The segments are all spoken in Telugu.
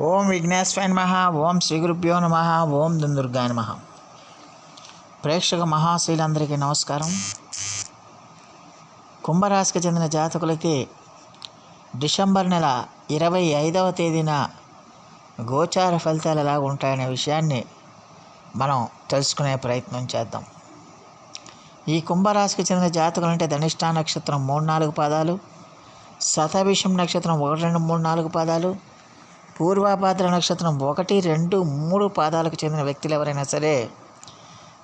ఓం విఘ్నేశ్వరాయ నమ ఓం శ్రీ గురుభ్యో నమ ఓం దుందుర్గాయ నమ. ప్రేక్షక మహాశీలందరికీ నమస్కారం. కుంభరాశికి చెందిన జాతకులకి డిసెంబర్ నెల ఇరవై ఐదవ తేదీన గోచార ఫలితాలు ఎలా ఉంటాయనే విషయాన్ని మనం తెలుసుకునే ప్రయత్నం చేద్దాం. ఈ కుంభరాశికి చెందిన జాతకులు అంటే ధనిష్టా నక్షత్రం మూడు నాలుగు పాదాలు శతభిషం నక్షత్రం ఒకటి రెండు మూడు నాలుగు పాదాలు పూర్వాభాద్ర నక్షత్రం ఒకటి రెండు మూడు పాదాలకు చెందిన వ్యక్తులు ఎవరైనా సరే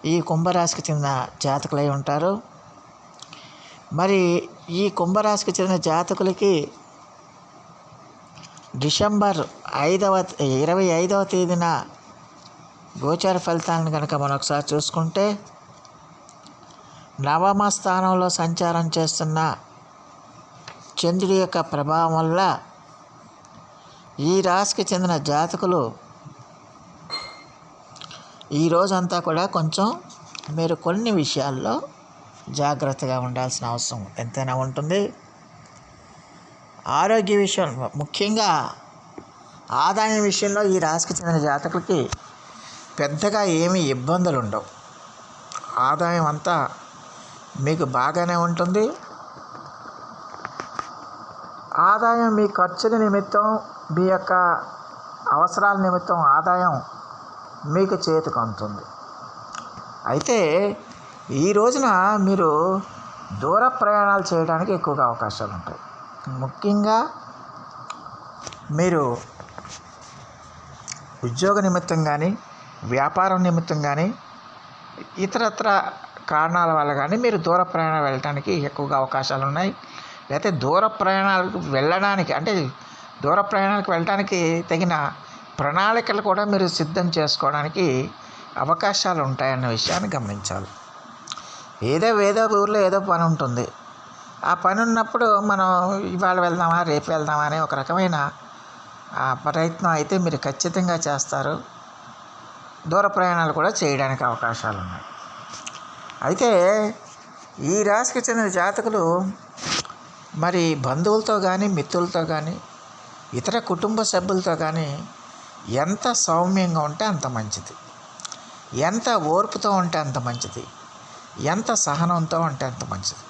ఈ కుంభరాశికి చెందిన జాతకులై ఉంటారు. మరి ఈ కుంభరాశికి చెందిన జాతకులకి డిసెంబర్ ఐదవ ఇరవై ఐదవ తేదీన గోచార ఫలితాలను కనుక మనం ఒకసారి చూసుకుంటే నవమ స్థానంలో సంచారం చేస్తున్న చంద్రుడి యొక్క ప్రభావం వల్ల ఈ రాశికి చెందిన జాతకులు ఈ రోజంతా కూడా కొంచెం మీరు కొన్ని విషయాల్లో జాగ్రత్తగా ఉండాల్సిన అవసరం ఎంతైనా ఉంటుంది. ఆరోగ్య విషయం ముఖ్యంగా ఆదాయం విషయంలో ఈ రాశికి చెందిన జాతకులకి పెద్దగా ఏమీ ఇబ్బందులు ఉండవు ఆదాయం అంతా మీకు బాగానే ఉంటుంది. ఆదాయం మీ ఖర్చుల నిమిత్తం మీ యొక్క అవసరాల నిమిత్తం ఆదాయం మీకు చేతికి అందుతుంది. అయితే ఈ రోజున మీరు దూర ప్రయాణాలు చేయడానికి ఎక్కువగా అవకాశాలు ఉంటాయి. ముఖ్యంగా మీరు ఉద్యోగ నిమిత్తం కానీ వ్యాపారం నిమిత్తం కానీ ఇతరత్ర కారణాల వల్ల కానీ మీరు దూర ప్రయాణం వెళ్ళడానికి ఎక్కువగా అవకాశాలు ఉన్నాయి. లేకపోతే దూర ప్రయాణాలకు వెళ్ళడానికి అంటే దూర ప్రయాణాలకు వెళ్ళడానికి తగిన ప్రణాళికలు కూడా మీరు సిద్ధం చేసుకోవడానికి అవకాశాలు ఉంటాయన్న విషయాన్ని గమనించాలి. ఏదో ఏదో ఊర్లో ఏదో పని ఉంటుంది. ఆ పని ఉన్నప్పుడు మనం ఇవాళ వెళ్దామా రేపు వెళ్దామా అనే ఒక రకమైన ఆ ప్రయత్నం అయితే మీరు ఖచ్చితంగా చేస్తారు. దూర ప్రయాణాలు కూడా చేయడానికి అవకాశాలు ఉన్నాయి. అయితే ఈ రాశికి చెందిన జాతకులు మరి బంధువులతో కానీ మిత్రులతో కానీ ఇతర కుటుంబ సభ్యులతో కానీ ఎంత సౌమ్యంగా ఉంటే అంత మంచిది. ఎంత ఓర్పుతో ఉంటే అంత మంచిది. ఎంత సహనంతో ఉంటే అంత మంచిది.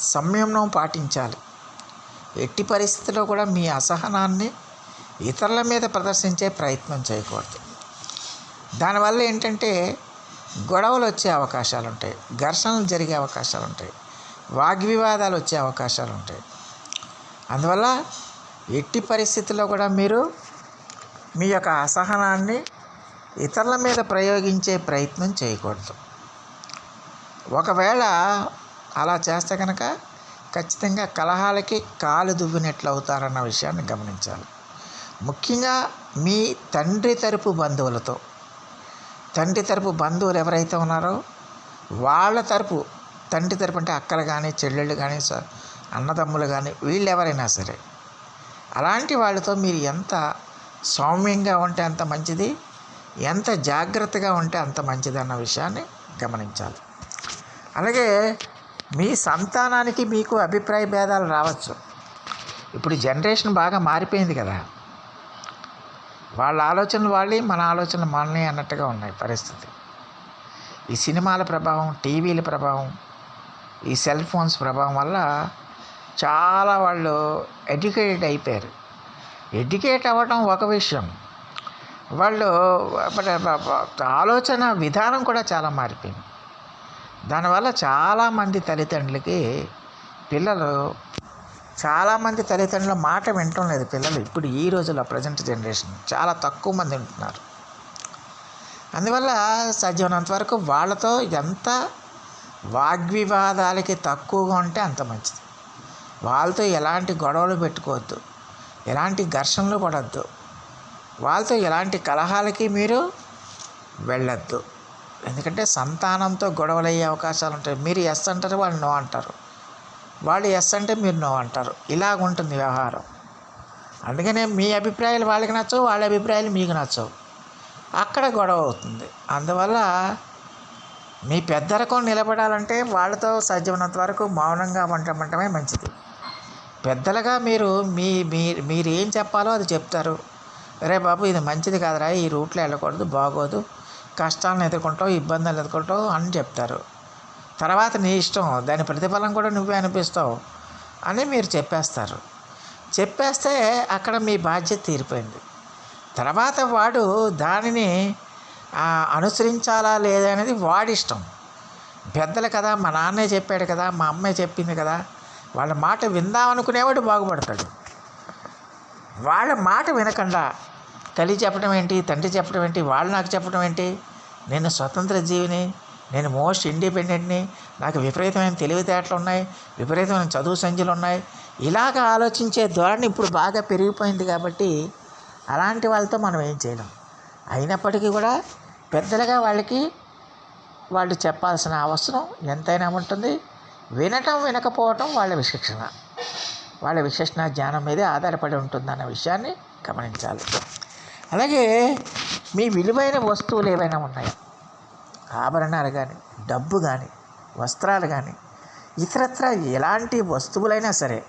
సంయమనం పాటించాలి. ఎట్టి పరిస్థితిలో కూడా మీ అసహనాన్ని ఇతరుల మీద ప్రదర్శించే ప్రయత్నం చేయకూడదు. దానివల్ల ఏంటంటే గొడవలు వచ్చే అవకాశాలు ఉంటాయి ఘర్షణలు జరిగే అవకాశాలు ఉంటాయి వాగ్వివాదాలు వచ్చే అవకాశాలు ఉంటాయి. అందువల్ల ఎట్టి పరిస్థితుల్లో కూడా మీరు మీ యొక్క అసహనాన్ని ఇతరుల మీద ప్రయోగించే ప్రయత్నం చేయకూడదు. ఒకవేళ అలా చేస్తే కనుక ఖచ్చితంగా కలహాలకి కాలు దువ్వినట్లు అవుతారన్న విషయాన్ని గమనించాలి. ముఖ్యంగా మీ తండ్రి తరపు బంధువులతో తండ్రి తరపు బంధువులు ఎవరైతే ఉన్నారో వాళ్ళ తరపు తండ్రి తరపు అంటే అక్కలు కానీ చెల్లెళ్ళు కానీ అన్నదమ్ములు కానీ వీళ్ళు ఎవరైనా సరే. అలాంటి వాళ్ళతో మీరు ఎంత సౌమ్యంగా ఉంటే అంత మంచిది? ఎంత జాగ్రత్తగా ఉంటే అంత మంచిది అన్న విషయాన్ని గమనించాలి. అలాగే మీ సంతానానికి మీకు అభిప్రాయ భేదాలు రావచ్చు. ఇప్పుడు జనరేషన్ బాగా మారిపోయింది కదా. వాళ్ళ ఆలోచనలు వాళ్ళే మన ఆలోచనలు మనలే అన్నట్టుగా ఉన్నాయి పరిస్థితి. ఈ సినిమాల ప్రభావం టీవీల ప్రభావం ఈ సెల్ ఫోన్స్ ప్రభావం వల్ల చాలా వాళ్ళు ఎడ్యుకేటెడ్ అయిపోయారు. ఎడ్యుకేట్ అవ్వడం ఒక విషయం. వాళ్ళు ఆలోచన విధానం కూడా చాలా మారిపోయింది. దానివల్ల చాలామంది తల్లిదండ్రులకి పిల్లలు చాలామంది తల్లిదండ్రుల మాట వినటం లేదు పిల్లలు. ఇప్పుడు ఈ రోజుల్లో ప్రజెంట్ జనరేషన్ చాలా తక్కువ మంది ఉంటున్నారు. అందువల్ల సాధ్యమైనంత వరకు వాళ్ళతో ఎంత వాగ్వివాదాలకి తక్కువగా ఉంటే అంత మంచిది. వాళ్ళతో ఎలాంటి గొడవలు పెట్టుకోవద్దు. ఎలాంటి ఘర్షణలు పడద్దు. వాళ్ళతో ఎలాంటి కలహాలకి మీరు వెళ్ళొద్దు. ఎందుకంటే సంతానంతో గొడవలు అయ్యే అవకాశాలు ఉంటాయి. మీరు ఎస్ అంటారు వాళ్ళు నో అంటారు. వాళ్ళు ఎస్ అంటే మీరు నో అంటారు. ఇలాగ ఉంటుంది వ్యవహారం. అందుకనే మీ అభిప్రాయాలు వాళ్ళకి నచ్చవు వాళ్ళ అభిప్రాయాలు మీకు నచ్చవు. అక్కడ గొడవ అవుతుంది. అందువల్ల మీ పెద్దరకం నిలబడాలంటే వాళ్ళతో సాధ్యమైనంత వరకు మౌనంగా ఉండటమే మంచిది. పెద్దలుగా మీరు మీ మీ మీరు ఏం చెప్పాలో అది చెప్తారు. రే బాబు ఇది మంచిది కాదురా ఈ రూట్లో వెళ్ళకూడదు బాగోదు కష్టాలను ఎదుర్కొంటావు ఇబ్బందులు ఎదుర్కొంటావు అని చెప్తారు. తర్వాత నీ ఇష్టం దాని ప్రతిఫలం కూడా నువ్వే అనిపిస్తావు అని మీరు చెప్పేస్తారు. చెప్పేస్తే అక్కడ మీ బాధ్యత తీరిపోయింది. తర్వాత వాడు దానిని అనుసరించాలా లేదా అనేది వాడి ఇష్టం. పెద్దలు కదా మా నాన్నే చెప్పాడు కదా మా అమ్మే చెప్పింది కదా వాళ్ళ మాట విందామనుకునేవాడు బాగుపడతాడు. వాళ్ళ మాట వినకుండా తల్లి చెప్పడం ఏంటి తండ్రి చెప్పడం ఏంటి వాళ్ళు నాకు చెప్పడం ఏంటి నేను స్వతంత్ర జీవిని నేను మోస్ట్ ఇండిపెండెంట్ని నాకు విపరీతమైన తెలివితేటలు ఉన్నాయి విపరీతమైన చదువు సంఖ్యలు ఉన్నాయి. ఇలాగ ఆలోచించే ధోరణి ఇప్పుడు బాగా పెరిగిపోయింది కాబట్టి అలాంటి వాళ్ళతో మనం ఏం చేయలేం. అయినప్పటికీ కూడా పెద్దలుగా వాళ్ళకి వాళ్ళు చెప్పాల్సిన అవసరం ఎంతైనా ఉంటుంది. వినటం వినకపోవటం వాళ్ళ విశిక్షణ. వాళ్ళ విశేషణ జ్ఞానం మీదే ఆధారపడి ఉంటుందన్న విషయాన్ని గమనించాలి. అలాగే మీ విలువైన వస్తువులు ఏవైనా ఉన్నాయా? ఆభరణాలు కానీ డబ్బు కానీ వస్త్రాలు కానీ ఇతరత్ర ఎలాంటి వస్తువులైనా సరే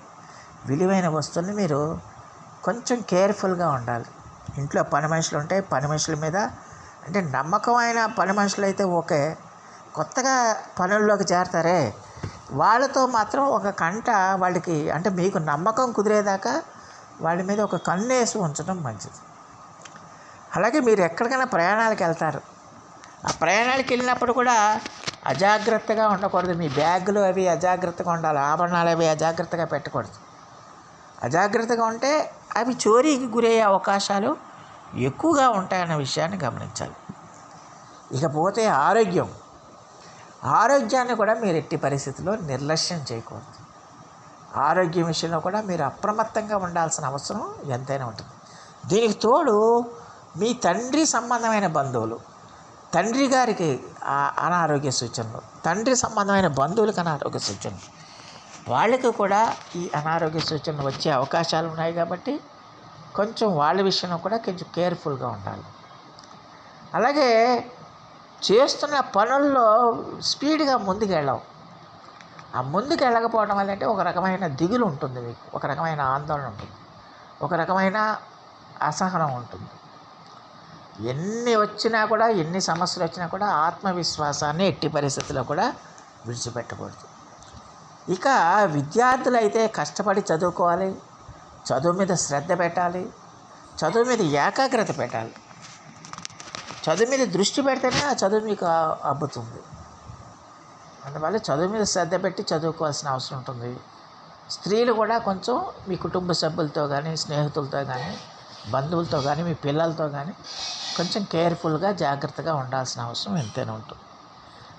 విలువైన వస్తువుల్ని మీరు కొంచెం కేర్ఫుల్గా ఉండాలి. ఇంట్లో పని మనుషులు ఉంటే పని మనుషుల మీద అంటే నమ్మకమైన పని మనుషులు అయితే ఓకే. కొత్తగా పనుల్లోకి చేరతారే. వాళ్ళతో మాత్రం ఒక కంట వాళ్ళకి అంటే మీకు నమ్మకం కుదిరేదాకా వాళ్ళ మీద ఒక కన్ను వేసి ఉంచడం మంచిది. అలాగే మీరు ఎక్కడికైనా ప్రయాణాలకు వెళ్తారు. ఆ ప్రయాణాలకు వెళ్ళినప్పుడు కూడా అజాగ్రత్తగా ఉండకూడదు. మీ బ్యాగులు అవి అజాగ్రత్తగా ఉండాలి. ఆభరణాలు అవి అజాగ్రత్తగా పెట్టకూడదు. అజాగ్రత్తగా ఉంటే అవి చోరీకి గురయ్యే అవకాశాలు ఎక్కువగా ఉంటాయన్న విషయాన్ని గమనించాలి. ఇకపోతే ఆరోగ్యం. ఆరోగ్యాన్ని కూడా మీరు ఎట్టి పరిస్థితుల్లో నిర్లక్ష్యం చేయకూడదు. ఆరోగ్యం విషయంలో కూడా మీరు అప్రమత్తంగా ఉండాల్సిన అవసరం ఎంతైనా ఉంటుంది. దీనికి తోడు మీ తండ్రి సంబంధమైన బంధువులు తండ్రి గారికి అనారోగ్య సూచనలు తండ్రి సంబంధమైన బంధువులకు అనారోగ్య సూచనలు వాళ్ళకి కూడా ఈ అనారోగ్య సూచనలు వచ్చే అవకాశాలు ఉన్నాయి కాబట్టి కొంచెం వాళ్ళ విషయంలో కూడా కొంచెం కేర్ఫుల్గా ఉండాలి. అలాగే చేస్తున్న పనుల్లో స్పీడ్గా ముందుకు వెళ్ళవు ఆ ముందుకు వెళ్ళకపోవడం వల్ల అంటే ఒక రకమైన దిగులు ఉంటుంది మీకు. ఒక రకమైన ఆందోళన ఉంటుంది. ఒక రకమైన అసహనం ఉంటుంది. ఎన్ని వచ్చినా కూడా ఎన్ని సమస్యలు వచ్చినా కూడా ఆత్మవిశ్వాసాన్ని ఎట్టి పరిస్థితుల్లో కూడా విడిచిపెట్టకూడదు. ఇక విద్యార్థులు అయితే కష్టపడి చదువుకోవాలి. చదువు మీద శ్రద్ధ పెట్టాలి. చదువు మీద ఏకాగ్రత పెట్టాలి. చదువు మీద దృష్టి పెడితేనే ఆ చదువు మీకు అబ్బుతుంది. అందువల్ల చదువు మీద శ్రద్ధ పెట్టి చదువుకోవాల్సిన అవసరం ఉంటుంది. స్త్రీలు కూడా కొంచెం మీ కుటుంబ సభ్యులతో కానీ స్నేహితులతో కానీ బంధువులతో కానీ మీ పిల్లలతో కానీ కొంచెం కేర్ఫుల్గా జాగ్రత్తగా ఉండాల్సిన అవసరం ఎంతైనా ఉంటుంది.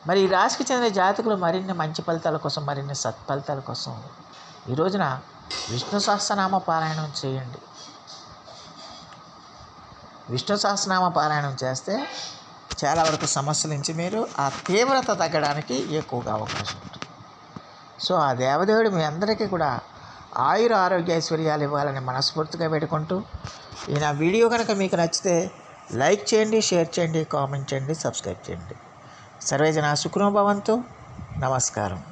మరి ఈ రాశికి చెందిన జాతకులు మరిన్ని మంచి ఫలితాల కోసం మరిన్ని సత్ఫలితాల కోసం ఈ రోజున విష్ణు సహస్రనామ పారాయణం చేయండి. విష్ణు సహస్రనామ పారాయణం చేస్తే చాలా వరకు సమస్యల నుంచి మీరు ఆ తీవ్రత తగ్గడానికి ఎక్కువగా అవకాశం ఉంటుంది. సో ఆ దేవదేవుడు మీ అందరికీ కూడా ఆయుర ఆరోగ్య ఐశ్వర్యాలు ఇవ్వాలని మనస్ఫూర్తిగా పెట్టుకుంటూ ఈ నా వీడియో కనుక మీకు నచ్చితే లైక్ చేయండి షేర్ చేయండి కామెంట్ చేయండి సబ్స్క్రైబ్ చేయండి. సర్వేజన సుఖనోభవంతు నమస్కారం.